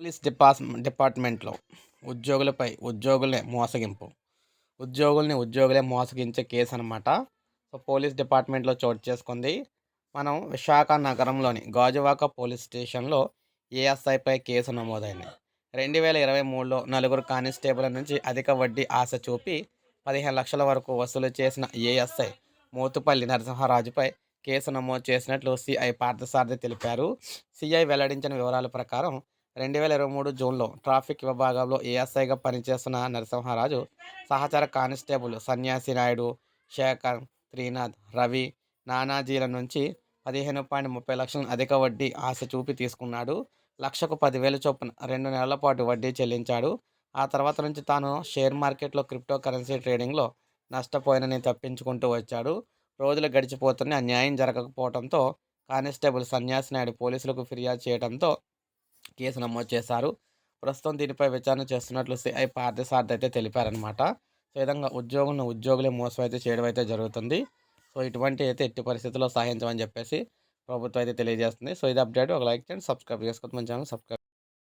Police depart డిపార్ట్మెంట్లో ఉద్యోగులపై ఉద్యోగులే మోసగింపు. ఉద్యోగుల్ని ఉద్యోగులే మోసగించే కేసు అనమాట సో పోలీస్ డిపార్ట్మెంట్లో చోటు చేసుకుంది. మనం విశాఖ నగరంలోని గాజువాక పోలీస్ స్టేషన్లో ఏఎస్ఐపై కేసు నమోదైంది. రెండు వేల ఇరవై మూడులో నలుగురు కానిస్టేబుల్ నుంచి అధిక వడ్డీ ఆశ చూపి పదిహేను లక్షల వరకు వసూలు చేసిన ఏఎస్ఐ మోతుపల్లి నరసింహరాజుపై కేసు నమోదు చేసినట్లు సిఐ పార్థసారథి తెలిపారు. సిఐ వెల్లడించిన వివరాల ప్రకారం రెండు వేల ఇరవై మూడు జూన్లో ట్రాఫిక్ విభాగంలో ఏఎస్ఐగా పనిచేస్తున్న నరసింహారాజు సహచర కానిస్టేబుల్ సన్యాసి నాయుడు శేఖర్ త్రీనాథ్ రవి నానాజీల నుంచి పదిహేను పాయింట్ ముప్పై లక్షల అధిక వడ్డీ ఆశ చూపి తీసుకున్నాడు. లక్షకు పదివేల చొప్పున రెండు నెలల పాటు వడ్డీ చెల్లించాడు. ఆ తర్వాత నుంచి తాను షేర్ మార్కెట్లో క్రిప్టో కరెన్సీ ట్రేడింగ్లో నష్టపోయినని తప్పించుకుంటూ వచ్చాడు. రోజులు గడిచిపోతున్న అన్యాయం జరగకపోవడంతో కానిస్టేబుల్ సన్యాసి నాయుడు పోలీసులకు ఫిర్యాదు చేయడంతో కేసు నమోదు చేశారు. ప్రస్తుతం దీనిపై విచారణ చేస్తున్నట్లు సిఐ పార్థసారథి అయితే తెలిపారనమాట సో విధంగా ఉద్యోగులను ఉద్యోగులే మోసం అయితే చేయడం అయితే జరుగుతుంది. సో ఇటువంటి అయితే ఎట్టి పరిస్థితుల్లో సహాయించమని చెప్పేసి ప్రభుత్వం అయితే తెలియజేస్తుంది. సో ఇది అప్డేట్. ఒక లైక్ చేయండి సబ్స్క్రైబ్ చేసుకోవద్దు. మన ఛానల్ సబ్స్క్రైబ్